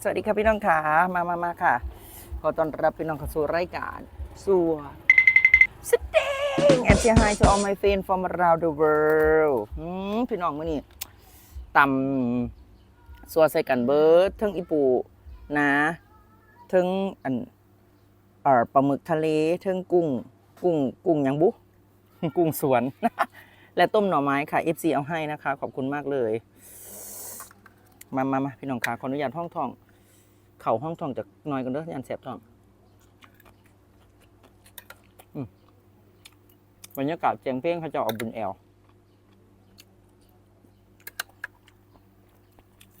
สวัสดีครับพี่น้องขามามามาค่ะ ขอต้อนรับพี่น้องเข้าสู่รายการสัวสเต็ง and say hi to all my friends from around the world อืมพี่น้องมื้อนี้ตำสัวใส่กันเบิร์ดทั้งอีปูนะทั้งอันเอ่อปลาหมึกทะเลทั้งกุ้ง กุ้ง กุ้งยังบุกุ้งสวน และต้มหน่อไม้ค่ะ FC เอาให้นะคะ ขอบคุณมากเลย มามามาพี่น้องขาขออนุญาตห้องทอง เข่าห้องทองจากน้อยกันเด้อยันแสบท้องอืมบรรยากาศเจียงเป้งเขาจะเอาบุญแอล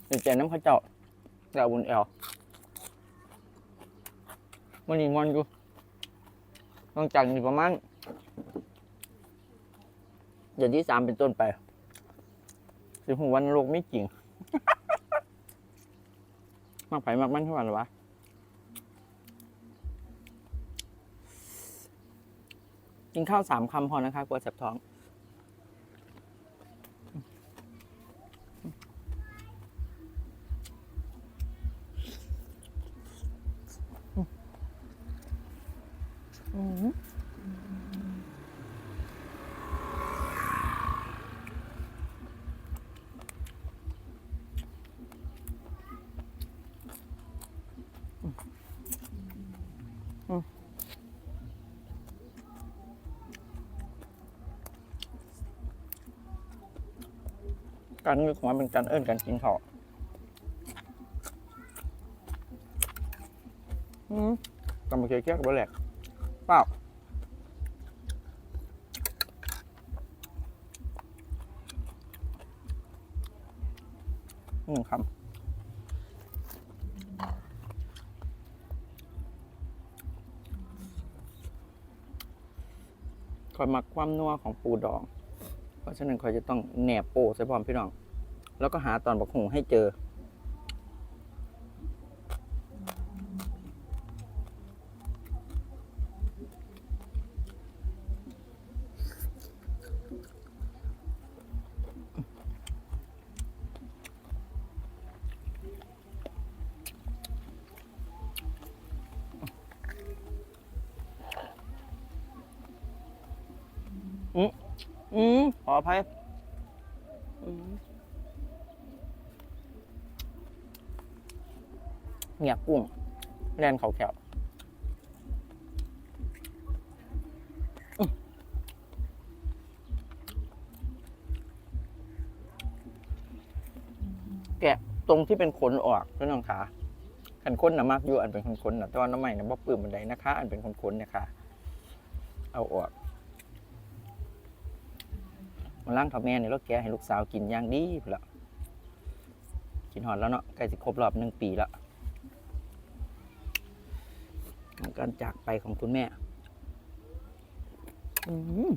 เดี๋ยวเจน้ำเขาเจ้าจะเอบุญแอลมันนี่งอนอยู่ต้องจันทร์นี่ประมาณเดือนที่สามเป็นต้นไปสิบหกวันโลกไม่จริง มากไปมากมันเท่าไหร่วะกินข้าวสามคำพอนะคะกลัวเจ็บท้อง อืม การงึกหัวเป็นการเอิ้นการกินข้าวอืมกำมาเคี้ยวๆกับแหลกเปล่าหนึ่งคำ คอยมักความนัวของปูดอง เพราะฉะนั้นคอยจะต้องแหนบโปใส่พร้อมพี่น้อง แล้วก็หาตอนบักหงให้เจอ อืมอืมขออภัยอืมเงียบกุ้งแลนเขาแขวอื้อแกะตรงที่เป็นขนออกพี่น้องขาขันค้นนะมากอยู่อันเป็นคนๆนะแต่ว่าน้ำใหม่นะบ่ปื้มบันไดนะคะ อันเป็นคนๆนะคะ เอาออก มาล้างข้าวแม่ในรถแกะให้ลูกสาวกินอย่างดีพุ่นละกินหอดแล้วเนาะใกล้จะครบรอบหนึ่งปีแล้วการจากไปของคุณแม่ อืม